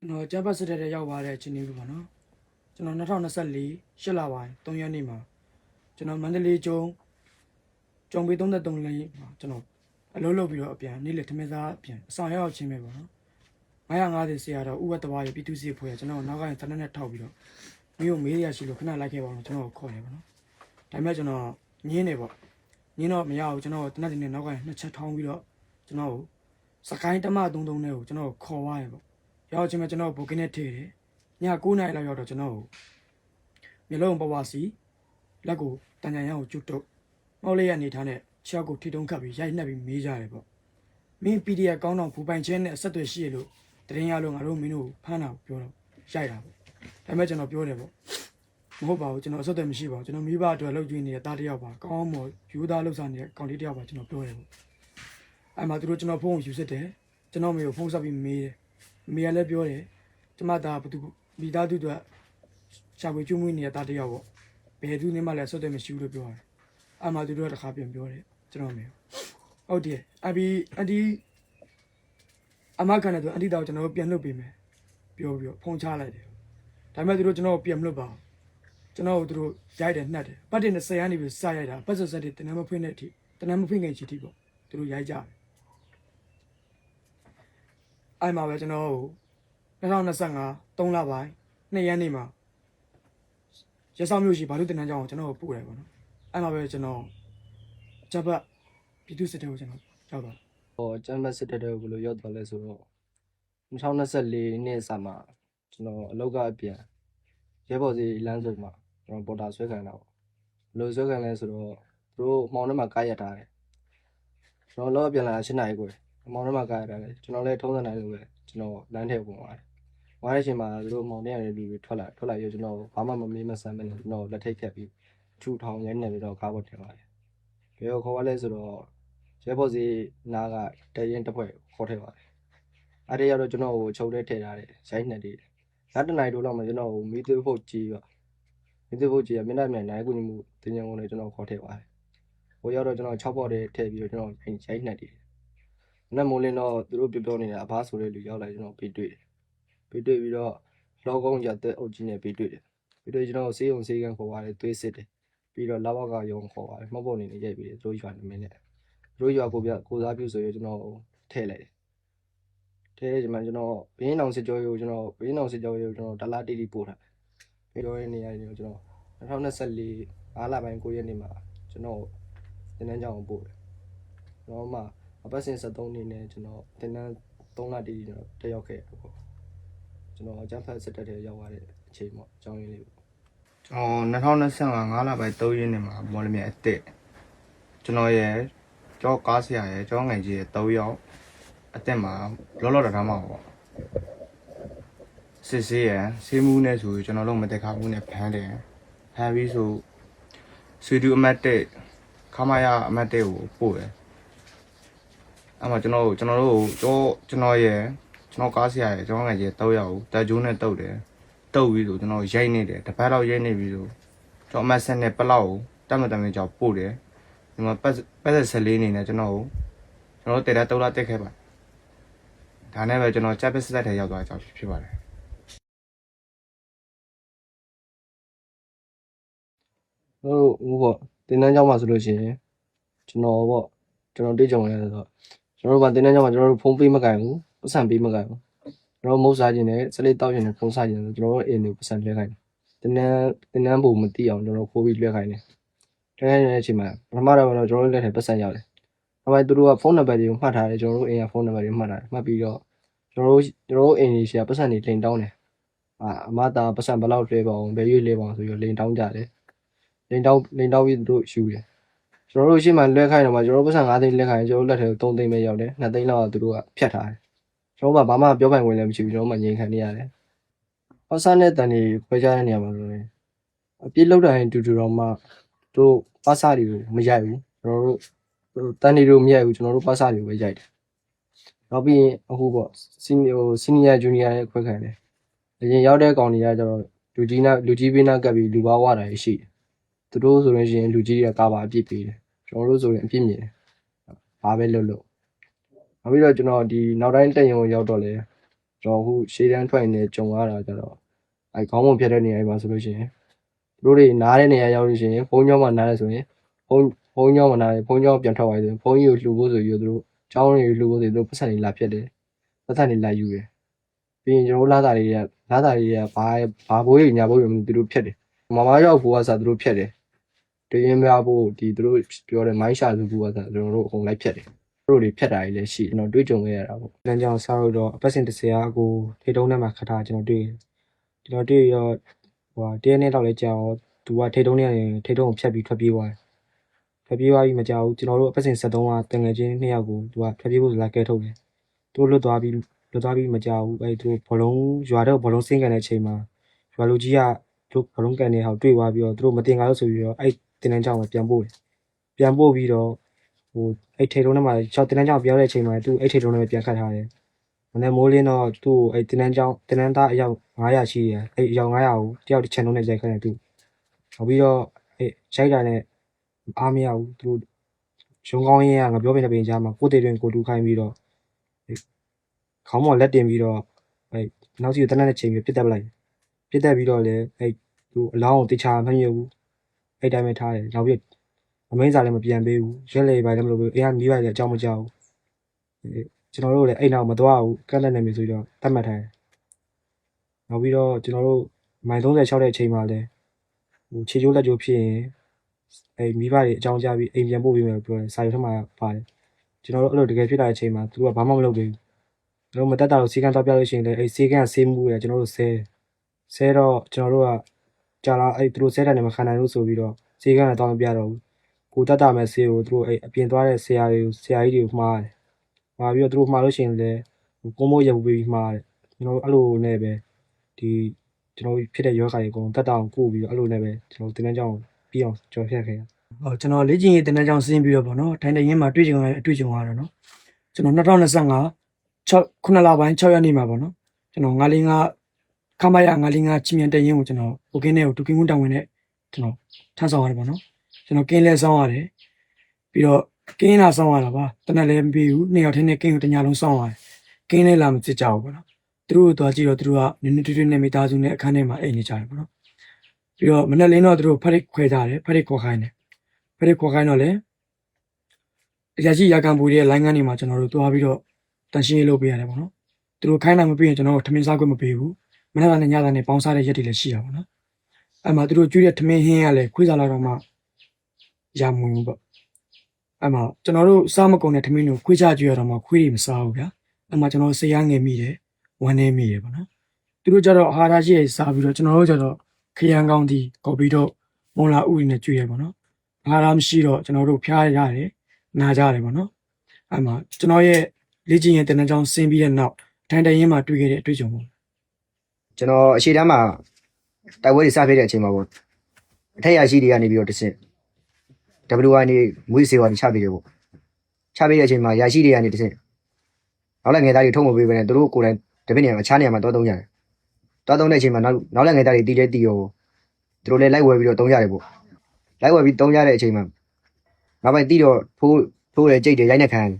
ကျွန်တော်ဂျပန်စစ်တပ်ထဲရောက်သွားတဲ့အချိန်လေးပေါ့နော်ကျွန်တော်2024ရှစ်လပိုင်း3ရက်နေ့မှာကျွန်တော်မန္တလေးကျုံကျုံပေ33လေးမှာကျွန်တော်အလုပ်လုပ်ပြီးတော့အပြန်နေ့လေထမင်းစားအပြန်အဆောင်ရောက်ချင်းပဲပေါ့နော်950ဆရာတော်ဥဝတ္တဝါရဲ့ပြည်သူစစ်ဖွဲ့ကကျွန်တော်နောက်ကနေတနက်နဲ့ထောက်ပြီးတော့မြို့မေးရရှိလို့ခဏလိုက်ခဲ့ပါတော့ကျွန်တော်ကိုခေါ်တယ်ပေါ့နော်ဒါပေမဲ့ကျွန်တော်ညင်းနေပေါ့ညင်းတော့မရဘူးကျွန်တော်တနက်တင်နဲ့နောက်ကနေနှစ်ချက်ထောင်းပြီးတော့ကျွန်တော်ကိုစကိုင်းတမ33နဲ့ကိုကျွန်တော်ခေါ်သွားရပေါ့ ရောက်ချင်းမှာကျွန်တော်ဘုတ်ကင်းနဲ့ထည့်တယ်ည9နာရီလောက်ရောက်တော့ကျွန်တော်ကိုမျိုးလုံးပဝါစီလက်ကိုတန်ကြံရအောင်ကျွတ်တော့မောက်လေးရအနေထားနဲ့ခြေောက်ကိုထိတုံးခတ်ပြီးရိုက်နှက်ပြီးမေးကြတယ်ပေါ့မင်း PDF ကောင်းတော့ဘူပိုင်ချင်းနဲ့အဆက်အသွယ်ရှိရလို့တရင်ရလို့ငါတို့မင်းတို့ဖမ်းတာကိုပြောတော့ရိုက်တာပေါ့ဒါပေမဲ့ကျွန်တော်ပြောတယ်ပေါ့မဟုတ်ပါဘူးကျွန်တော်အဆက်အသွယ်မရှိပါဘူးကျွန်တော်မိဘအတွက်လှုပ်ကြည့်နေတဲ့တားတစ်ယောက်ပါကောင်းမော်ယူသားလှုပ်ဆောင်နေတဲ့ကောင်လေးတစ်ယောက်ပါကျွန်တော်ပြောတယ်ပေါ့အဲ့မှာသူတို့ကျွန်တော်ဖုန်းကိုယူစစ်တယ်ကျွန်တော်မေကိုဖုန်းဆက်ပြီးမေးတယ် အမေကလည်းပြောတယ်ကျမသားဘသူမိသားစုတို့ရှာဖွေကျွေးမွေးနေတဲ့သားတစ်ယောက်ပေါ့ဘယ်သူနဲ့မှလည်းဆွတ်တယ်မရှိဘူးလို့ပြောတယ်အမှသူတို့ကတစ်ခါပြန်ပြောတယ်ကျွန်တော်မေဟုတ်တယ်အဘီအဒီအမကန်တဲ့သူအဒီတောင်ကျွန်တော်တို့ပြန်လွတ်ပေးမယ်ပြောပြီးတော့ဖုန်းချလိုက်တယ်ဒါပေမဲ့သူတို့ကျွန်တော်ကိုပြန်မလွတ်ပါဘူးကျွန်တော်တို့သူတို့ရိုက်တယ်နှက်တယ်ပတ်တင်20ရန်နေပြီးစရိုက်တာပတ်စဆက်တွေတနမ်းမဖွင့်တဲ့အထိတနမ်းမဖွင့်ခင်ချီတိပေါ့သူတို့ရိုက်ကြတယ် အဲ့မှာပဲကျွန်တော်တို့2025 3လပိုင်း2ရက်နေ့မှာရစောင်းမျိုးရှိဘာလို့တင်တန်းကြောင်းကိုကျွန်တော်တို့ပို့တယ်ပေါ့နော်အဲ့မှာပဲကျွန်တော်ဂျပတ်ပြည်သူစစ်တပ်ကိုကျွန်တော်ရောက်သွားတယ်ဟောကျမ်းမစစ်တဲ့တဲ့ကိုဘယ်လိုရောက်သွားလဲဆိုတော့2024နှစ်စာမှာကျွန်တော်အလုပ်ကအပြန်ရဲဘော်စီလမ်းစုံမှာကျွန်တော်ပေါ်တာဆွဲခံတာပေါ့ဘယ်လိုဆွဲခံလဲဆိုတော့သူတို့မောင်ထဲမှာကားရထားတယ်ကျွန်တော်လောအပြန်လာ8နာရီကို မောင်ထဲမှာကားရထားတယ်ကျွန်တော်လည်းထုံးစံတိုင်းလိုပဲကျွန်တော်လမ်းထဲဝင်သွားတယ်ဝင်တဲ့အချိန်မှာသူတို့မောင်ထဲကနေလူတွေထွက်လာထွက်လာပြီးကျွန်တော်ဘာမှမမေးမဆမ်းမနဲ့ကျွန်တော်လက်ထိတ်ခတ်ပြီးထူထောင်ရိုက်နေပြီးတော့ကားပေါ်တင်ပါတယ်ဘယ်ကိုခေါ်ရလဲဆိုတော့ရဲဘော်စီနားကတရင်တစ်ဖွဲ့ခေါ်ထည့်ပါတယ်။အဲ့ဒီရောက်တော့ကျွန်တော်ကိုချုပ်ထဲထည့်ထားတယ်ရိုက်နှက်တယ်။နောက်တစ်နိုင်တိုးလောက်မှကျွန်တော်ကိုမီးသွေးဖုတ်ကြီးပါ။မီးသွေးဖုတ်ကြီးကမျက်နှာမြန်နိုင်ကူညီမှုတင်ကြုံနဲ့ကျွန်တော်ခေါ်ထည့်ပါတယ်။ဟိုရောက်တော့ကျွန်တော်6ဘော်ထဲထည့်ပြီးတော့ကျွန်တော်ရိုက်ရိုက်နှက်တယ်။ နောက်မိုးလင်းတော့သူတို့ပြောပြောနေတာအဘဆိုတဲ့လူရောက်လာကျွန်တော်ပြီးတွေ့တယ်။ပြီးတွေ့ပြီးတော့လောကုန်းရတဲ့အုပ်ကြီးနဲ့ပြီးတွေ့တယ်။ပြီးတော့ကျွန်တော်ဆေးရုံဆေးကန်းခေါ်ပါတယ်သွေးစစ်တယ်။ပြီးတော့လာဘောက်ကရုံခေါ်ပါတယ်မှတ်ပုံနေနေရိုက်ပြီးတယ်သူတို့ရွာနေမင်းနဲ့တို့ရွာကိုပြကိုစားပြုဆိုရင်ကျွန်တော်ထည့်လိုက်တယ်ထည့်တဲ့ချိန်မှာကျွန်တော်ဘင်းအောင်စစ်ကြောရေးကိုကျွန်တော်ဘင်းအောင်စစ်ကြောရေးကိုကျွန်တော်ဒလာတီတီပို့ထားတယ်ပြောရနေရတယ်ကျွန်တော်2024အားလပိုင်း9ရက်နေ့မှာကျွန်တော်တင်တန်းကြောင်ကိုပို့တယ်ကျွန်တော်မှ အပတ်စဉ်73နေနဲ့ကျွန်တော်တင်တန်း3လတီတီကျွန်တော်တက်ရောက်ခဲ့တယ်ပေါ့ကျွန်တော်အကြမ်းဖက်စစ်တပ်တွေရောက်သွားတဲ့အချိန်ပေါ့အကြောင်းရင်းလေးပေါ့ကျွန်တော်2025 5လပိုင်း3ရက်နေ့မှာမော်လမြိုင်အစ်စ်ကျွန်တော်ရဲ့ကျောကားဆရာရဲ့ကျောငယ်ကြီးရဲ့3ယောက်အစ်စ်မှာလောလောတထားမှာပေါ့စစ်စေးရန်ဆေးမှုနဲ့ဆိုကျွန်တော်တို့မတက်ခါမှုနဲ့ဖမ်းတယ်ဖမ်းပြီးဆိုဆွေတူအမတ်တက်ခမရအမတ်တက်ကိုပို့တယ် အဲ့မှာကျွန်တော်တို့ကျွန်တော်တို့ကျောကျွန်တော်ရဲ့ကျွန်တော်ကားဆရာရဲ့ကျောငယ်ကြီးရဲ့3ယောက်ကိုတက်ကျိုးနဲ့တုတ်တယ်တုတ်ပြီးဆိုကျွန်တော်ရိုက်နေတယ်တစ်ပတ်လောက်ရိုက်နေပြီဆိုကျွန်တော်အမတ်ဆက်နဲ့ပလောက်ကိုတတ်မတမ်းကြောင်ပို့တယ်ဒီမှာပတ်ပတ်ဆက်လေးအနေနဲ့ကျွန်တော်ကိုကျွန်တော်တေတာတုတ်လာတက်ခဲ့ပါဒါနဲ့ပဲကျွန်တော်ချက်ပစ်ဆက်တဲ့ရောက်သွားကြောင်ဖြစ်ပါတယ်တို့ဟိုပေါ့တင်တန်းကျောင်းမှာဆိုလို့ရှိရင်ကျွန်တော်ပေါ့ကျွန်တော်တွေ့ကြုံရတဲ့ဆိုတော့ ကျွန်တော်တို့ကတင်တန်းကျောင်းမှာကျွန်တော်တို့ဖုန်းပေးမကင်ဘူးပတ်စံပေးမကင်ဘူးကျွန်တော်မုတ်စားခြင်းနဲ့စလိတောက်ခြင်းနဲ့ဖုန်းစားခြင်းနဲ့ကျွန်တော်တို့အိမ်ကိုပတ်စံလွှဲခိုင်းတယ်တင်တန်းတင်တန်းပုံမသိအောင်ကျွန်တော်ခိုးပြီးလွှဲခိုင်းတယ်လွှဲခိုင်းတဲ့အချိန်မှာပထမတော့ကျွန်တော်တို့လက်ထဲပတ်စံရောက်တယ်နောက်ပိုင်းသူတို့ကဖုန်းနံပါတ်တွေကိုမှတ်ထားတယ်ကျွန်တော်တို့အိမ်ကဖုန်းနံပါတ်တွေမှတ်ထားတယ်မှတ်ပြီးတော့ကျွန်တော်တို့ကျွန်တော်တို့အိမ်ကြီးရှာပတ်စံတွေလိန်တောင်းတယ်အာအမတာပတ်စံဘယ်လောက်လွှဲပါအောင်ဘယ်ရွေးလွှဲပါအောင်ဆိုပြီးလိန်တောင်းကြတယ်လိန်တောင်းလိန်တောင်းပြီးသူတို့ယူတယ် ကျွန်တော်တို့ရှေ့မှာလွှဲခိုင်းတော့မှကျွန်တော်တို့ပတ်စံ9သိန်းလွှဲခိုင်းကျွန်တော်တို့လက်ထဲကို3သိန်းပဲရောက်တယ်2သိန်းလောက်ကသူတို့ကဖြတ်ထားတယ်ကျွန်တော်ကဘာမှပြောပိုင်ဝင်လည်းမရှိဘူးကျွန်တော်မှငြိမ်ခံနေရတယ်ဟောဆာနဲ့တန်တွေခွဲခြားတဲ့နေရာမှာဆိုရင်အပြစ်လောက်တာရင်တူတူတော့မှတို့ပါစာတွေကိုမရိုက်ဘူးကျွန်တော်တို့တန်တွေတို့မရိုက်ဘူးကျွန်တော်တို့ပါစာတွေကိုပဲရိုက်တယ်နောက်ပြီးရင်အခုပေါ့စီနီယိုစီနီယာဂျူနီယာနဲ့ခွဲခံတယ်အရင်ရောက်တဲ့ကောင်တွေကကျတော့လူကြီးနာလူကြီးပေးနာကပ်ပြီးလူပါဝါတာရှိတယ် သူတို့ဆိုရင်ရှင်လူကြီးတွေကကာပါအပြစ်ပေးတယ်ကျွန်တော်တို့ဆိုရင်အပြစ်မြင်တယ်ဘာပဲလုပ်လို့နောက်ပြီးတော့ကျွန်တော်ဒီနောက်တိုင်းတက်ရင်ကိုရောက်တော့လေကျွန်တော်အခုရှေ့တန်းထွက်နေကြုံရတာကြတော့အဲခေါင်းပုံဖြတ်တဲ့နေရာမှာဆိုလို့ရှိရင်သူတို့တွေနားတဲ့နေရာရောက်လို့ရှိရင်ဖုန်းကြောင်းမှာနားတယ်ဆိုရင်ဖုန်းဖုန်းကြောင်းမှာနားတယ်ဖုန်းကြောင်းပြန်ထွက်သွားတယ်ဖုန်းကြီးကိုလှူဖို့ဆိုပြီးတော့သူတို့ကျောင်းတွေကိုလှူဖို့ဆိုပြီးသူတို့ပတ်စံတွေလာဖြတ်တယ်ပတ်စံတွေလာယူတယ်ပြီးရင်ကျွန်တော်တို့လာတာတွေကလာတာတွေကဘာဘာဘိုးကြီးညာဘိုးကြီးသူတို့ဖြတ်တယ်မမရောက်ဖို့ကစားသူတို့ဖြတ်တယ် တရင်များဖို့ဒီသူတို့ပြောတဲ့မိုင်းရှာစုဖို့ကစားကျွန်တော်တို့အကုန်လိုက်ဖြတ်တယ်သူတို့တွေဖြတ်တာကြီးလည်းရှိကျွန်တော်တွေးကြုံခဲ့ရတာပေါ့လမ်းကြောင်းစားလို့တော့အပတ်စဉ်30ရာကိုထိတုံးထဲမှာခတ်ထားကျွန်တော်တွေ့တယ်ကျွန်တော်တွေ့ရောဟိုတရက်နဲ့တော့လဲကြာတော့သူကထိတုံးထဲကနေထိတုံးကိုဖြတ်ပြီးထွက်ပြေးသွားတယ်ထွက်ပြေးသွားပြီးမကြောက်ဘူးကျွန်တော်တို့အပတ်စဉ်73ကတငယ်ချင်းနှစ်ယောက်ကိုသူကထွက်ပြေးဖို့လာကဲထုတ်တယ်သူလွတ်သွားပြီးလွတ်သွားပြီးမကြောက်ဘူးအဲသူဘောလုံးရွာတော့ဘောလုံးစင်းကန်တဲ့အချိန်မှာရွာလူကြီးကသူဘောလုံးကန်နေဟောက်တွေ့သွားပြီးတော့သူတို့မတင်ကားလို့ဆိုပြီးတော့အဲ့ တင်တန်းကြောင်ကိုပြန်ပို့တယ်ပြန်ပို့ပြီးတော့ဟိုအဲ့ထိတုံးထဲမှာ6တင်တန်းကြောင်ပြောတဲ့အချိန်မှာသူအဲ့ထိတုံးထဲမှာပြန်ခတ်ထားတယ်မနေ့မိုးလင်းတော့သူ့ကိုအဲ့တင်းတန်းကျောင်းတင်းတန်းသားအယောက်900ရှိတယ်အဲ့အယောက်900ကိုတယောက်တစ်ချန်လုံးနဲ့ရိုက်ခိုင်းတယ်သူနောက်ပြီးတော့အဲ့ရိုက်တာနဲ့အားမရဘူးသူတို့ရုံကောင်းရင်းကငါပြောပြနေပင်ကြားမှာကိုတေတွင်ကိုတူခိုင်းပြီးတော့အဲ့ခေါင်းမော်လက်တင်ပြီးတော့အဲ့နောက်စီကိုတနက်နဲ့ချိန်ပြီးပြစ်တက်ပလိုက်ပြစ်တက်ပြီးတော့လေအဲ့သူအလောင်းကိုတခြားမမြင်ဘူး အဲ့တိုင်းပဲထားတယ်နောက်ပြီးအမိန်းစာလည်းမပြန်ပေးဘူးရက်လေပိုင်းလည်းမလုပ်ဘူးအေးကမိပိုင်းလည်းအကြောင်းမကြောက်ဘူးအဲ့ကျွန်တော်တို့လည်းအဲ့နောက်မသွားဘူးကန့်လက်နေပြီဆိုတော့တတ်မှတ်ထားတယ်။နောက်ပြီးတော့ကျွန်တော်တို့မိုင်36တဲ့အချိန်မှာလည်းဟိုခြေကျိုးလက်ကျိုးဖြစ်ရင်အဲ့မိဘတွေအကြောင်းကြားပြီးအိမ်ပြန်ပို့ပေးမယ်လို့ပြောတယ်စာရုံးထဲမှာပါတယ်။ကျွန်တော်တို့အဲ့လိုတကယ်ဖြစ်လာတဲ့အချိန်မှာသူကဘာမှမလုပ်သေးဘူး။ကျွန်တော်မတက်တာလို့စီကံတော့ပြလို့ရှိရင်လည်းအဲ့စီကံကဆေးမှုရကျွန်တော်တို့ဆဲဆဲတော့ကျွန်တော်တို့က ကြာလာအဲ့သူတို့ဆဲတယ်နဲ့မခံနိုင်လို့ဆိုပြီးတော့စီကံကတော့မပြတော့ဘူး။ကိုတက်တာမဲ့ဆေးကိုသူတို့အဲ့အပြင်သွားတဲ့ဆရာတွေကိုဆရာကြီးတွေကိုမှားတယ်မှာပြီးတော့သူတို့မှာလို့ရှိရင်လည်းကိုမိုးရပူပြီးမှာတယ်ကျွန်တော်အဲ့လိုနဲ့ပဲဒီကျွန်တော်ဖြစ်တဲ့ယောဂါတွေအကုန်တက်တောင်ကုပြီးတော့အဲ့လိုနဲ့ပဲကျွန်တော်တင်းတန်းကြောင်းပြီးအောင်ကြော်ဖြတ်ခဲ့ရဟောကျွန်တော်လေ့ကျင့်ရေးတင်တဲ့ကြောင်ဆင်းပြီးတော့ဗောနော်ထိုင်တရင်မှာတွေ့ကြုံရတဲ့အတွေ့အကြုံရတော့နော်ကျွန်တော်2025 6ခုနှစ်လပိုင်း6ရက်နေ့မှာဗောနော်ကျွန်တော်905 ခမရ905ချင်းမြန်တရင်ကိုကျွန်တော်ဘုကင်းနဲ့ကိုဒုကင်းကုန်းတောင်ဝင်နဲ့ကျွန်တော်ထမ်းဆောင်ရတယ်ဗောနော်ကျွန်တော်ကင်းလဲဆောင်ရတယ်ပြီးတော့ကင်းလာဆောင်ရတာပါတနက်လည်းမပြီးဘူးနှစ်ယောက်ထင်းနဲ့ကင်းကိုတညလုံးဆောင်ရတယ်ကင်းလဲလာမစစ်ကြဘူးဗောနော်သူတို့ကိုသွားကြည့်တော့သူတို့ကနည်းနည်းထွေးထွေးနဲ့မိသားစုနဲ့အခန်းထဲမှာအိမ်နေကြတယ်ဗောနော်ပြီးတော့မနေ့လင်းတော့သူတို့ဖက်ရစ်ခွဲကြတယ်ဖက်ရစ်ခေါ်ခိုင်းတယ်ဖရက်ခေါ်ခိုင်းတော့လေအရာရှိရာခံပူရဲ့ line ကနေမှာကျွန်တော်တို့သွားပြီးတော့တန်ရှင်းရေးလုပ်ပေးရတယ်ပေါ့နော်သူတို့ခိုင်းတာမပေးရင်ကျွန်တော်တို့ထမင်းစားခွင့်မပေးဘူး မနေ့ကလည်းညတာနဲ့ပေါင်းစားတဲ့ရက်တွေလည်းရှိတာပေါ့နော်အဲ့မှာသူတို့ကျွေးတဲ့ထမင်းဟင်းကလည်းခွေးစားလာတော့မှရမဝင်ဘူးပေါ့အဲ့မှာကျွန်တော်တို့စားမကုန်တဲ့ထမင်းကိုခွေးချကျွေးရတော့မှခွေးတွေမစားဘူးဗျာအဲ့မှာကျွန်တော်ဆရာငယ်မိတယ်ဝမ်းနေမိတယ်ပေါ့နော်သူတို့ကြတော့အာဟာရရှိရစားပြီးတော့ကျွန်တော်တို့ကြတော့ခရမ်းကောင်းတီကော်ပီတော့မုံလာဥတွေနဲ့ကျွေးရပေါ့နော်အားရမရှိတော့ကျွန်တော်တို့ဖျားရတယ်နာကြရတယ်ပေါ့နော်အဲ့မှာကျွန်တော်ရဲ့လေ့ကျင့်ရေးတင်တဲ့ကြောင်းဆင်းပြီးတဲ့နောက်ထိုင်တိုင်ရင်မှာတွေ့ခဲ့တဲ့အတွေ့အကြုံပေါ့ ကျွန်တော်အရှိတမ်းမှာတိုက်ပွဲတွေစဖြစ်တဲ့အချိန်မှာပေါ့အထက်ရရှိတွေကနေပြီးတော့တစ်ဆင့် WI နေမွေးစေဝါတွေချပေးတယ်ပေါ့ချပေးတဲ့အချိန်မှာရရှိတွေကနေတစ်ဆင့်နောက်လည်းငယ်သားတွေထုံးမပေးဘဲနဲ့သူတို့ကိုယ်တိုင်တပည့်နေရာမှာအခြားနေရာမှာတောသုံးရတယ်တောသုံးတဲ့အချိန်မှာနောက်နောက်လည်းငယ်သားတွေတီးတဲ့တီရောသူတို့လည်းလိုက်ဝယ်ပြီးတော့သုံးရတယ်ပေါ့လိုက်ဝယ်ပြီးသုံးရတဲ့အချိန်မှာနောက်ပိုင်းတီးတော့ဖိုးဖိုးတယ်ကြိတ်တယ်ရိုက်နေခံရတယ်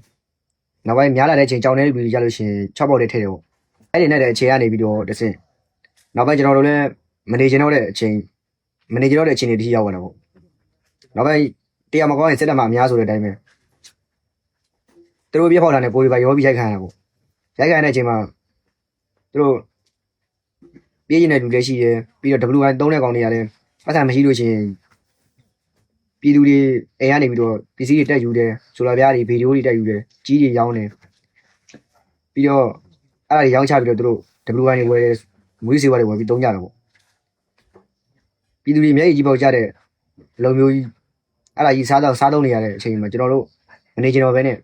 နောက်ပိုင်းများလာတဲ့အချိန်ကြောင်နေပြီးရလို့ရှိရင်6ပေါက်တွေထည့်တယ်ပေါ့အဲ့ဒီနဲ့တဲ့အချိန်ကနေပြီးတော့တစ်ဆင့် နောက်ပိုင်းကျွန်တော်တို့လည်းမနေချင်တော့တဲ့အချိန်မနေကြတော့တဲ့အချိန်တွေတတိရောက်လာတော့ပေါ့နောက်ပိုင်းတရားမကောင်းရင်စစ်တပ်မှာအများဆိုတဲ့အတိုင်းပဲသူတို့ပြဖောက်တာနဲ့ပိုးပြီးပါရောပြီးရိုက်ခံရတာပေါ့ရိုက်ခံရတဲ့အချိန်မှာသူတို့ပြေးနေတဲ့လူလည်းရှိတယ်ပြီးတော့ WI သုံးတဲ့ကောင်တွေရတယ်ပတ်စံမရှိလို့ရှိရင်ပြည်သူတွေအိမ်ကနေပြီးတော့ပစ္စည်းတွေတက်ယူတယ်ဆိုလာပြားတွေဗီဒီယိုတွေတက်ယူတယ်ကြီးတွေရောင်းတယ်ပြီးတော့အဲ့ဒါတွေရောင်းချပြီးတော့သူတို့ WI တွေဝယ်တယ် မွေးစေဝါတွေဝယ်ပြီးတုံးကြတာပေါ့ပြည်သူတွေမျက်ရည်ကြီးပေါက်ကြတဲ့လုံမျိုးကြီးအဲ့ဒါကြီးစားတော့စားတော့နေရတဲ့အချိန်မှာကျွန်တော်တို့မနေကျွန်တော်ပဲနဲ့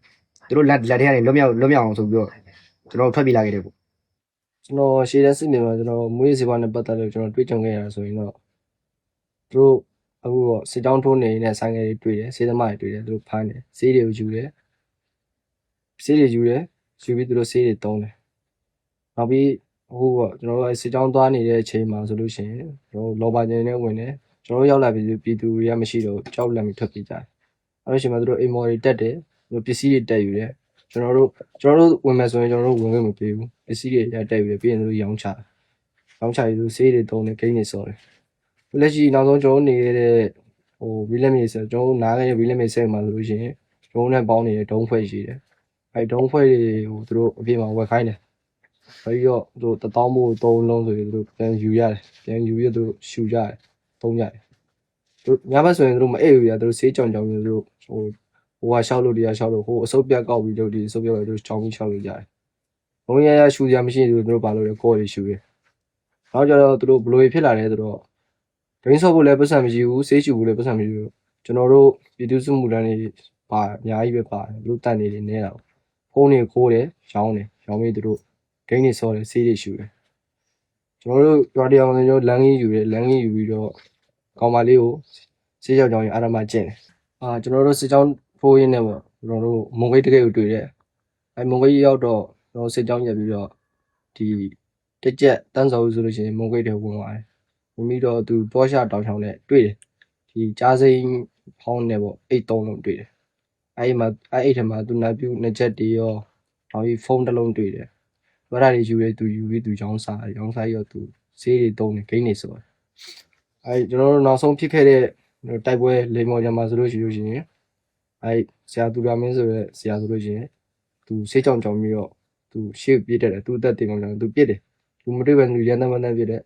သူတို့လက်လက်ထဲကနေလွတ်မြောက်လွတ်မြောက်အောင်ဆိုပြီးတော့ကျွန်တော်တို့ထွက်ပြေးလာခဲ့တယ်ပေါ့ကျွန်တော်ရှေ့တဲ့စစ်နေမှာကျွန်တော်မွေးစေပါနဲ့ပတ်သက်လို့ကျွန်တော်တွေ့ကြုံခဲ့ရတာဆိုရင်တော့သူတို့အခုတော့စစ်တောင်းထိုးနေနေတဲ့ဆိုင်ငယ်တွေတွေ့တယ်စေးသမားတွေတွေ့တယ်သူတို့ဖမ်းတယ်စေးတွေကိုယူတယ်စေးတွေယူတယ်ယူပြီးသူတို့စေးတွေတုံးတယ်နောက်ပြီး အခုကကျွန်တော်တို့အဲစစ်တောင်းသွားနေတဲ့အချိန်မှာဆိုလို့ရှိရင်ကျွန်တော်တို့လောပါကျင်နဲ့ဝင်တယ်ကျွန်တော်တို့ရောက်လာပြီးပြည်သူတွေကမရှိတော့ကြောက်လန့်ပြီးထွက်ပြေးကြတယ်အဲ့လိုအချိန်မှာသူတို့အိမ်မော်တွေတက်တယ်သူတို့ပစ္စည်းတွေတက်ယူတယ်ကျွန်တော်တို့ကျွန်တော်တို့ဝင်မယ်ဆိုရင်ကျွန်တော်တို့ဝင်ခွင့်မပေးဘူးပစ္စည်းတွေရတက်ပြီးပြီးရင်တို့ရောင်းချရောင်းချပြီးသူဆေးတွေတုံးတယ်ဂိမ်းတွေစော်တယ်လက်ရှိနောက်ဆုံးကျွန်တော်တို့နေတဲ့ဟိုဗီလက်မီဆိုကျွန်တော်တို့နားခဲ့ဗီလက်မီဆက်မှာဆိုလို့ရှိရင်ကျွန်တော်တို့နဲ့ပေါင်းနေတဲ့ဒုံးဖွဲ့ရှိတယ်အဲဒုံးဖွဲ့တွေကိုသူတို့အပြင်မှာဝယ်ခိုင်းတယ် ပြီးတော့သူတို့တပေါင်းမို့သုံးလုံးဆိုရင်သူတို့ပြန်ယူရတယ်ပြန်ယူပြီးသူတို့ရှူကြတယ်သုံးကြတယ်သူညဘက်ဆိုရင်သူတို့မအိပ်ဘူးပြသူတို့ဆေးကြောင်ကြောင်ပြီးသူတို့ဟိုဟိုကရှောက်လို့တရားရှောက်လို့ဟိုအစုပ်ပြတ်ကောက်ပြီးလို့ဒီအစုပ်ပြတ်လို့ချောင်းပြီးရှောက်လို့ရတယ်။ဘုံရရရှူရမရှိဘူးသူတို့ဘာလို့လဲကိုယ်ရရှူရ။နောက်ကြတော့သူတို့ဘလို့ဖြစ်လာလဲဆိုတော့ဒိန်းဆော့ဖို့လည်းပတ်စံမရှိဘူးဆေးရှူဖို့လည်းပတ်စံမရှိဘူး။ကျွန်တော်တို့ပြည်သူ့စုမှုတန်းတွေပါအများကြီးပဲပါတယ်သူတို့တန်နေနေနေတာ။ဖုန်းတွေခိုးတယ်ရောင်းတယ်ရောင်းပြီးသူတို့ ဂိမ်းတွေဆော့တယ်ဆေးတွေရှူတယ်။ကျွန်တော်တို့ရွာတရားဝင်ကျွန်တော်လမ်းကြီးယူတယ်လမ်းကြီးယူပြီးတော့ကောင်မလေးကိုဆေးကြောင်ကြောင်ရအာရမကျင့်တယ်။အာကျွန်တော်တို့စစ်ကြောင်းဖိုးရင်းနဲ့ပေါ့ကျွန်တော်တို့မုံဂိတ်တကယ်ကိုတွေ့တယ်အဲမုံဂိတ်ရောက်တော့ကျွန်တော်စစ်ကြောင်းရက်ပြီးတော့ဒီတစ်ကြက်တန်းစော်ဆိုလို့ရှိရင်မုံဂိတ်တွေဝင်သွားတယ်ဝင်ပြီးတော့သူဘောရှာတောင်ချောင်းနဲ့တွေ့တယ်ဒီကြားစိမ်းဖောင်းနဲ့ပေါ့အိတ်သုံးလုံးတွေ့တယ်အဲဒီမှာအဲအိတ်ထဲမှာသူနာပြူနှစ်ချက်တည်းရောနောက်ပြီးဖုန်းတစ်လုံးတွေ့တယ် ဘာသာတွေယူရဲသူယူပြီးသူရောင်းစားရောင်းစားရောသူဈေးတွေသုံးတယ်ဂိမ်းတွေဆိုတယ်အဲကျွန်တော်တို့နောက်ဆုံးဖြစ်ခဲ့တဲ့တိုက်ပွဲလိမ်မော်ကြမှာဆိုလို့ရှိလို့ရှိရင်အဲဆရာသူရမင်းဆိုရဲဆရာဆိုလို့ရှိရင်သူဆေးကြောင်ကြောင်ပြီးတော့သူရှေ့ပြစ်တယ်သူအသက်တင်အောင်လည်းသူပြစ်တယ်သူမတွေ့ဘဲသူရန်တမ်းမတမ်းပြစ်တယ်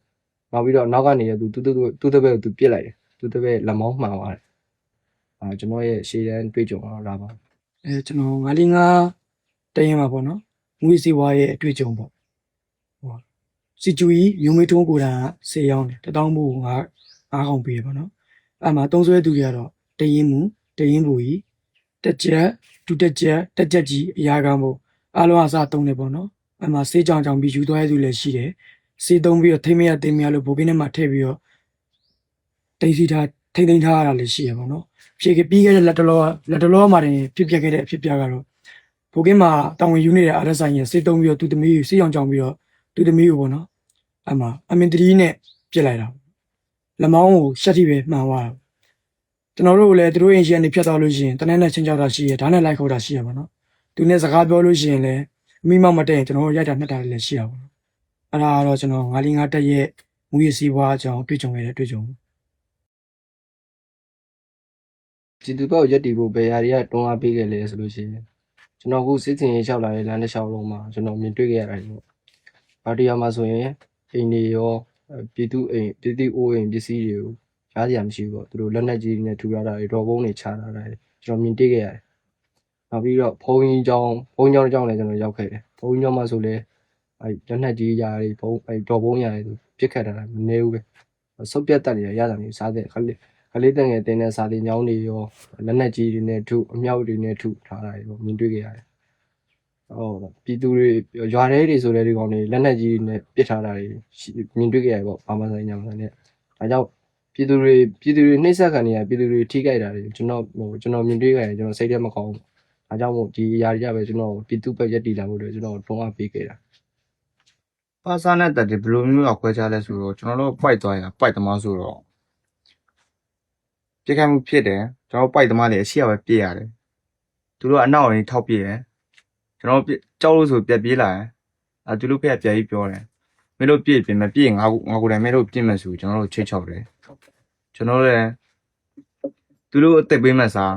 နောက်ပြီးတော့နောက်ကနေရသူသူသူသူတပည့်ကိုသူပြစ်လိုက်တယ်သူတပည့်လက်မောင်းမှန်သွားတယ်အာကျွန်တော်ရဲ့ရှေ့တန်းတွေ့ကြုံတော့ဒါပါအဲကျွန်တော်ငါးလေးငါးတရင်ပါပေါ့နော် ငွေစီဝါရဲ့အတွေ့အကြုံပေါ့ဟောစီကျူကြီးရုံမေးထုံးကိုယ်တိုင်ကဆေးရောင်းတယ်တတောင်းမှုငါငါးကောင်ပေးတယ်ပေါ့နော်အဲ့မှာသုံးဆွဲသူတွေကတော့တရင်မူတရင်ဘူကြီးတက်ချက်ဒုတက်ချက်တက်ချက်ကြီးအရာကံပေါ့အားလုံးအစားသုံးတယ်ပေါ့နော်အဲ့မှာဆေးကြောင်ကြောင်ပြီးယူသွားရသူလည်းရှိတယ်ဆေးသုံးပြီးတော့ထိမရသိမရလို့ဘိုကင်းထဲမှာထည့်ပြီးတော့တိတ်စီထားထိမ့်သိမ်းထားရတာလည်းရှိရပေါ့နော်ဖြစ်ခဲ့ပြီးခဲ့တဲ့လက်တလောလက်တလောမှာတင်ဖြစ်ပျက်ခဲ့တဲ့အဖြစ်ပြကတော့ ဘိုကင်းမှာတာဝန်ယူနေတဲ့အားရဆိုင်ရဲ့စိတ်တုံးပြီးတော့သူသမီးကိုစိတ်အောင်ကြောင်ပြီးတော့သူသမီးကိုပေါ့နော်အမှအမင်တရီနဲ့ပြစ်လိုက်တာလက်မောင်းကိုရှက်တိပဲမှန်သွားတာကျွန်တော်တို့လည်းသူတို့အင်ရှင်နေဖြတ်သွားလို့ရှိရင်တနက်နဲ့ချင်းကြောက်တာရှိရဓာတ်နဲ့လိုက်ခေါ်တာရှိရပါတော့သူနဲ့စကားပြောလို့ရှိရင်လည်းအမိမောက်မတက်ရင်ကျွန်တော်တို့ရိုက်တာနှက်တာလည်းရှိရပါတော့အဲ့ဒါကတော့ကျွန်တော်ငါးလီငါးတက်ရဲ့မူရစီဘွားအကြောင်းတွေ့ကြုံခဲ့တဲ့တွေ့ကြုံစီတူဘောက်ရက်တီဖို့ဘယ်ဟာတွေကတွန်းအားပေးခဲ့လဲဆိုလို့ရှိရင် ကျွန်တော်အခုစစ်စင်ရေးလျှောက်လာတဲ့လမ်းတစ်လျှောက်လုံးမှာကျွန်တော်မြင်တွေ့ခဲ့ရတာတွေပေါ့ဘာတရားမှာဆိုရင်အိမ်တွေရောပြည်သူအိမ်ပြည်သူအိုးအိမ်ပစ္စည်းတွေကိုရားစရာမရှိဘူးပေါ့သူတို့လက်နက်ကြီးတွေနဲ့ထူထားတာတွေဒေါ်ကုန်းတွေချထားတာတွေကျွန်တော်မြင်တွေ့ခဲ့ရတယ်နောက်ပြီးတော့ဘုံကြီးကျောင်းဘုံကျောင်းတစ်ကျောင်းလည်းကျွန်တော်ရောက်ခဲ့တယ်ဘုံကြီးကျောင်းမှာဆိုလည်းအဲလက်နက်ကြီးຢာတွေဘုံအဲဒေါ်ဘုံຢာတွေပြစ်ခတ်တာမနေဘူးပဲဆုပ်ပြတ်တက်နေရရတာမျိုးစားတဲ့ခလေး ကလေးတငယ်တင်းတဲ့စာတင်ညောင်းတွေရောလက်နက်ကြီးတွေနဲ့ထုအမြောက်တွေနဲ့ထုထားတာတွေပေါ့မြင်တွေ့ခဲ့ရတယ်။ဟုတ်ပြည်သူတွေရွာထဲတွေဆိုတဲ့ဒီကောင်တွေလက်နက်ကြီးနဲ့ပစ်ထားတာတွေရှိမြင်တွေ့ခဲ့ရပေါ့ဘာမှဆိုင်ညာမှဆိုင်နဲ့။ဒါကြောင့်ပြည်သူတွေပြည်သူတွေနှိမ့်ဆက်ခံနေရပြည်သူတွေထိခိုက်တာတွေကျွန်တော်ဟိုကျွန်တော်မြင်တွေ့ခဲ့ရတယ်ကျွန်တော်စိတ်ထဲမကောင်းဘူး။ဒါကြောင့်မို့ဒီအရာတွေကပဲကျွန်တော်ပြည်သူ့ဘက်ရက်တည်လာဖို့အတွက်ကျွန်တော်တွန်းအားပေးခဲ့တာပါစာနဲ့တက်တယ်ဘယ်လိုမျိုးရောက်ခွဲခြားလဲဆိုတော့ကျွန်တော်တို့ပိုက်သွားရပိုက်သမားဆိုတော့ ပြစ်ခိုင်းမှုဖြစ်တယ်ကျွန်တော်ပိုက်သမားတွေအရှိရပဲပြည့်ရတယ်သူတို့ကအနောက်အရင်ထောက်ပြည့်တယ်ကျွန်တော်ပြကြောက်လို့ဆိုပြက်ပြေးလာတယ်အဲသူတို့ဖက်ကပြက်ပြီးပြောတယ်မင်းတို့ပြည့်ပြင်မပြည့်ငါကငါကိုယ်တိုင်မင်းတို့ပြည့်မယ်ဆိုကျွန်တော်တို့ချိတ်ချောက်တယ်ကျွန်တော်လည်းသူတို့အသက်ပေးမှစား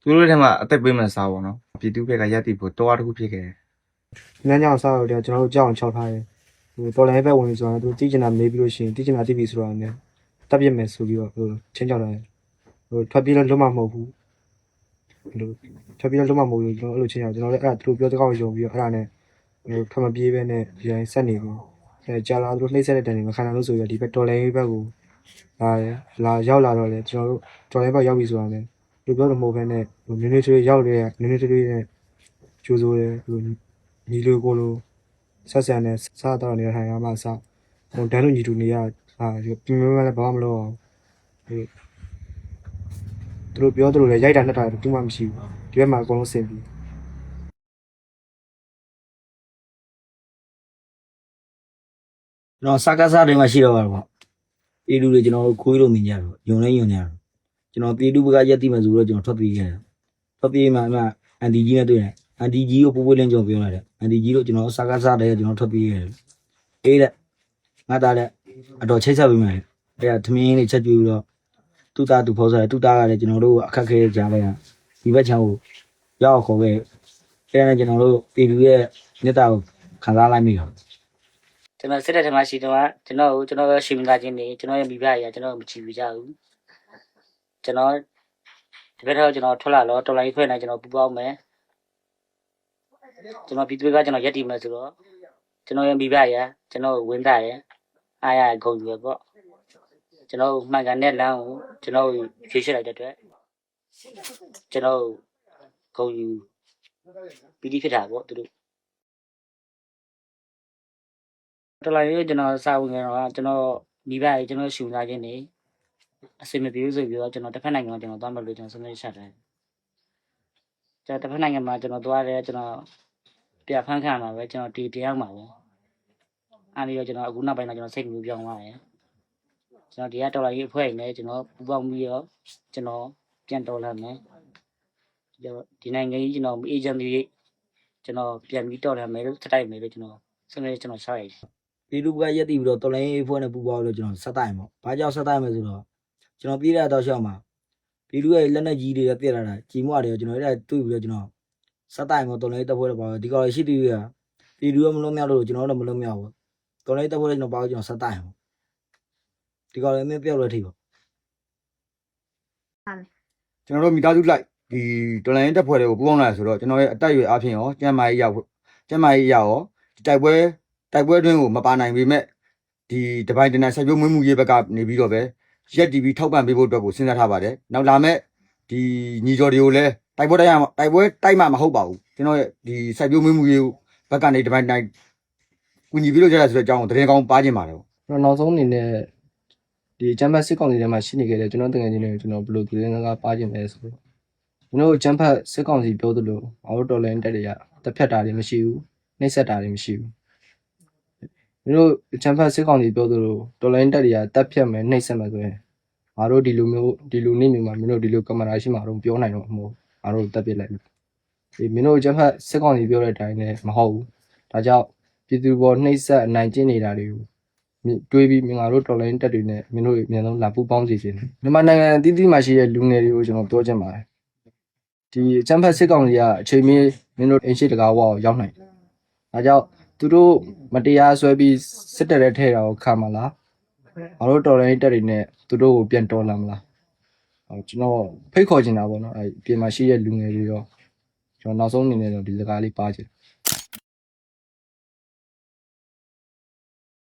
သူတို့ထဲမှာအသက်ပေးမှစားပေါ့နော်ပြည်သူဘက်ကရက်တီဖို့တော့တစ်ခုဖြစ်ခဲ့တယ်။ညညောင်စားတော့တယ်ကျွန်တော်တို့ကြောက်အောင်ချောက်ထားတယ်။ဟိုတော်လိုင်းဘက်ဝင်ဆိုတော့သူတိကျနာမေးပြီးလို့ရှိရင်တိကျနာတိပြီဆိုတော့လည်း တပ်ပြစ်မယ်ဆိုပြီးတော့ဟိုချင်းကြောက်တယ်။ဟိုထွက်ပြေးလို့လုံးမမဟုတ်ဘူး။ဟိုထွက်ပြေးလို့လုံးမမဟုတ်ဘူးကျွန်တော်အဲ့လိုချင်းကြောက်ကျွန်တော်လည်းအဲ့ဒါသူတို့ပြောတကောက်ယုံပြီးတော့အဲ့ဒါနဲ့ဟိုထွက်မပြေးပဲနဲ့ဒီတိုင်းဆက်နေပြီ။အဲကြာလာသူတို့နှိမ့်ဆက်တဲ့တန်တွေမခံနိုင်လို့ဆိုပြီးတော့ဒီဘက်တော်လိုင်းဘက်ကိုလာတယ်လာရောက်လာတော့လေကျွန်တော်တို့တော်လိုင်းဘက်ရောက်ပြီဆိုတော့လည်းသူပြောလို့မဟုတ်ဘဲနဲ့ဟိုနည်းနည်းချွေးရောက်တယ်နည်းနည်းချွေးနဲ့ကျိုးစိုးတယ်ဟိုညီလိုကိုလိုဆက်ဆံနဲ့စားတော့နေတဲ့ထိုင်ရမှစဟိုတန်းလို့ညီတူနေရ အာပြင်းပြင်းလည်းဘာမှမလုပ်အောင်ဟိုသူတို့ပြောသူတို့လည်းရိုက်တာနှက်တာတူမှမရှိဘူးဒီဘက်မှာအကုန်လုံးစင်ပြီကျွန်တော်စကားစားတွေမှာရှိတော့ပါတော့ပြည်သူတွေကျွန်တော်တို့ခွေးလို့မြင်ကြတော့ယုံလဲယုံကြတော့ကျွန်တော်ပြည်သူဘက်ကရက်တိမှဆိုတော့ကျွန်တော်ထွက်ပြေးခဲ့တယ်ထွက်ပြေးမှအမှအန်တီကြီးနဲ့တွေ့တယ်အန်တီကြီးကိုပိုးပိုးလင်းကြုံပြောလိုက်တယ်အန်တီကြီးတို့ကျွန်တော်စကားစားတယ်ကျွန်တော်ထွက်ပြေးရတယ်အေးလက်ငါသားလက် အတော်ချိတ်ဆက်ပြီးမယ်အဲ့ဒါသမင်းလေးချက်ကြည့်ပြီးတော့သူ့သားသူဖော်စားတယ်သူ့သားကလည်းကျွန်တော်တို့အခက်ခဲကြားလိုက်ရဒီဘက်ချောင်းကိုရောက်ခေါ်ခဲ့အဲ့ဒါနဲ့ကျွန်တော်တို့ပြည်သူရဲ့မြတ်တာကိုခံစားလိုက်မိတော့ကျွန်တော်စစ်တဲ့ထက်မှရှိတော့ကျွန်တော်ကိုကျွန်တော်ရဲ့ရှင်မသားချင်းနေကျွန်တော်ရဲ့မိဘတွေကကျွန်တော်ကိုမချီပြကြဘူးကျွန်တော်ဒီဘက်တော့ကျွန်တော်ထွက်လာတော့တော်လိုင်းဖွဲ့နေကျွန်တော်ပူပေါင်းမယ်ကျွန်တော်ပြည်သူတွေကကျွန်တော်ရက်တည်မယ်ဆိုတော့ကျွန်တော်ရဲ့မိဘတွေကကျွန်တော်ကိုဝင်းတာရ အားရဂုဏ်ယူရပေါ့ကျွန်တော်မှန်ကန်တဲ့လမ်းကိုကျွန်တော်ဖြည့်ရှင်းလိုက်တဲ့အတွက်ကျွန်တော်ဂုဏ်ယူပြီးတိဖြစ်တာပေါ့သူတို့တော်လိုက်ရေးကျွန်တော်စာဝင်ကြတော့ကျွန်တော်မိဘကြီးကျွန်တော်ရှူသားခြင်းနေအစင်မပြေဘူးဆိုပြီးတော့ကျွန်တော်တစ်ဖက်နိုင်ငံကိုကျွန်တော်သွားမလို့ကျွန်တော်ဆုံးဖြတ်ချက်တယ်ကျွန်တော်တစ်ဖက်နိုင်ငံမှာကျွန်တော်သွားတယ်ကျွန်တော်ပြဖန်းခံမှာပဲကျွန်တော်တီတရားမှာပဲ အားပြီးတော့ကျွန်တော်အခုနောက်ပိုင်းတော့ကျွန်တော်စိတ်မျိုးပြောင်းသွားတယ်ကျွန်တော်ဒီကတော်လိုက်ရေးအဖွဲ့နေကျွန်တော်ပူပေါင်းပြီးတော့ကျွန်တော်ပြန်တော်လာမယ်ဒီနိုင်ငံကြီးကျွန်တော်အေဂျင့်တွေကျွန်တော်ပြန်ပြီးတော်လာမယ်လို့စတိုက်မယ်လို့ကျွန်တော်ဆုံးဖြတ်ကျွန်တော်ဆောက်ရတယ်ပြည်သူကရက်တည်ပြီးတော့တော်လိုင်းအဖွဲ့နဲ့ပူးပေါင်းလို့ကျွန်တော်ဆက်တိုင်ပေါ့။ဘာကြောင့်ဆက်တိုင်မလဲဆိုတော့ကျွန်တော်ပြည်ရတော့ရှောက်မှာပြည်သူရဲ့လက်နက်ကြီးတွေကပြက်လာတာကြီးမွားတယ်ကျွန်တော်အဲ့ဒါတွေ့ပြီးတော့ကျွန်တော်ဆက်တိုင်ပေါ့တော်လိုင်းတပ်ဖွဲ့တွေပါဒီကောင်ရှိတီးကပြည်သူကမလုံးမြောက်လို့ကျွန်တော်တို့မလုံးမြောက်ဘူး။ တော်လိုင်းတပ်ဖွဲ့တွေကျွန်တော်ပါကျွန်တော်ဆက်တိုင်ပေါ့။ဒီကောင်လည်းမပြောက်လို့ထိပေါ့ကျွန်တော်တို့မိသားစုလိုက်ဒီတော်လိုင်းတက်ဖွဲ့တွေကိုပူးပေါင်းလာဆိုတော့ကျွန်တော်ရဲ့အတက်အရွယ်အပြင်ရောကျမ်းမာရေးရောက်ကျမ်းမာရေးရောက်ရောတိုက်ပွဲတိုက်ပွဲတွင်းကိုမပါနိုင်ပေမဲ့ဒီတပိုင်းတနိုင်ဆက်ပြုံးမွေးမှုရေးဘက်ကနေပြီးတော့ပဲရက်တီဗီထောက်ပံ့ပေးဖို့အတွက်ကိုစဉ်းစားထားပါတယ်နောက်လာမဲ့ဒီညီကျော်တွေကိုလည်းတိုက်ပွဲတိုက်ရမှာတိုက်ပွဲတိုက်မှမဟုတ်ပါဘူးကျွန်တော်ရဲ့ဒီစိုက်ပျိုးမွေးမှုရေးဘက်ကနေတပိုင်းတနိုင် ကူညီပြီးလို့ကြရဆိုတဲ့အကြောင်းကိုသတင်းကောင်းပါခြင်းပါတယ်ကျွန်တော်နောက်ဆုံးအနေနဲ့ဒီချမ်းဘတ်စစ်ကောင်စီထဲမှာရှိနေခဲ့တဲ့ကျွန်တော်တကယ်ချင်းတွေကျွန်တော်ဘယ်လိုသူရင်းကားပါခြင်းလဲဆိုတော့ကျွန်တော်ချမ်းဘတ်စစ်ကောင်စီပြောသလိုငါတို့တော်လိုင်းတက်တွေကတစ်ဖက်တာတွေမရှိဘူးနှိပ်စက်တာတွေမရှိဘူးကျွန်တော်ချမ်းဘတ်စစ်ကောင်စီပြောသလိုတော်လိုင်းတက်တွေကတက်ဖြတ်မယ်နှိပ်စက်မယ်ဆိုရင်ငါတို့ဒီလိုမျိုးဒီလိုနေမျိုးမှာမင်းတို့ဒီလိုကင်မရာရှိမှာတော့ပြောနိုင်တော့မဟုတ်ငါတို့တက်ပြစ်လိုက်မယ်ဒီမင်းတို့ချမ်းဘတ်စစ်ကောင်စီပြောတဲ့အတိုင်းလည်းမဟုတ်ဘူးဒါကြောင့် ပြည်သူပေါ်နှိပ်စက်အနိုင်ကျင့်နေတာတွေကိုမြင်တွေးပြီးမြင်ငါတို့တော်လိုင်းတက်တွေနဲ့မင်းတို့အမြန်ဆုံးလာပူပေါင်းစီခြင်းမြန်မာနိုင်ငံအသီးသီးမှာရှိတဲ့လူငယ်တွေကိုကျွန်တော်ပြောချင်ပါတယ်ဒီအချမ်းဖတ်စစ်ကောင်စီကအချိန်မီမင်းတို့အင်ရှိတကားဝါကိုရောက်နိုင်တယ်ဒါကြောင့်သူတို့မတရားဆွဲပြီးစစ်တပ်ရဲ့ထဲတာကိုခံမလားငါတို့တော်လိုင်းတက်တွေနဲ့သူတို့ကိုပြန်တော်လာမလားဟောကျွန်တော်ဖိတ်ခေါ်ချင်တာပေါ့နော်အဲပြင်မှာရှိတဲ့လူငယ်တွေရောကျွန်တော်နောက်ဆုံးအနေနဲ့တော့ဒီစကားလေးပါချင်